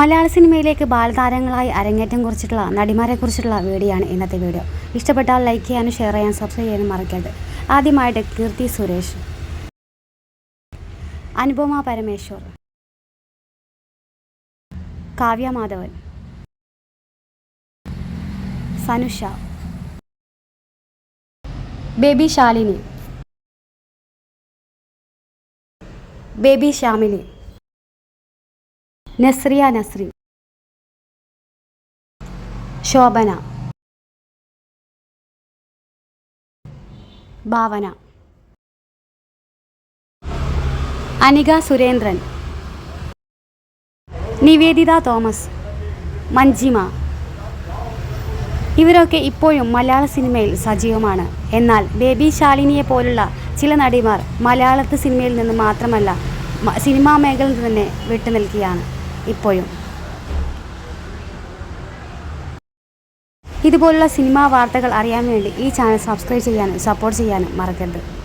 മലയാള സിനിമയിലേക്ക് ബാലതാരങ്ങളായി അരങ്ങേറ്റം കുറിച്ചിട്ടുള്ള നടിമാരെ കുറിച്ചിട്ടുള്ള വീഡിയോ ആണ് ഇന്നത്തെ വീഡിയോ. ഇഷ്ടപ്പെട്ടാൽ ലൈക്ക് ചെയ്യാനും ഷെയർ ചെയ്യാനും സബ്സ്ക്രൈബ് ചെയ്യാനും മറക്കരുത്. ആദ്യമായിട്ട് Keerthy Suresh. Anupama Parameshwar. Kavya Madhavan. Sanusha. Baby Shalini. Baby Shamili Nazriya Nazri. Shobana. Bhavana. Anika Surendran. Niveditha Thomas. Manjima. ഇവരൊക്കെ ഇപ്പോഴും മലയാള സിനിമയിൽ സജീവമാണ്. എന്നാൽ ബേബി ശാലിനിയെ പോലുള്ള ചില നടിമാർ മലയാളത്തെ സിനിമയിൽ നിന്ന് മാത്രമല്ല സിനിമാ മേഖലയിൽ തന്നെ വിട്ടുനിൽക്കുകയാണ്. ഇപ്പോഴും. ഇതുപോലുള്ള സിനിമാ വാർത്തകൾ അറിയാൻ വേണ്ടി ഈ ചാനൽ സബ്സ്ക്രൈബ് ചെയ്യാനും സപ്പോർട്ട് ചെയ്യാനും മറക്കരുത്.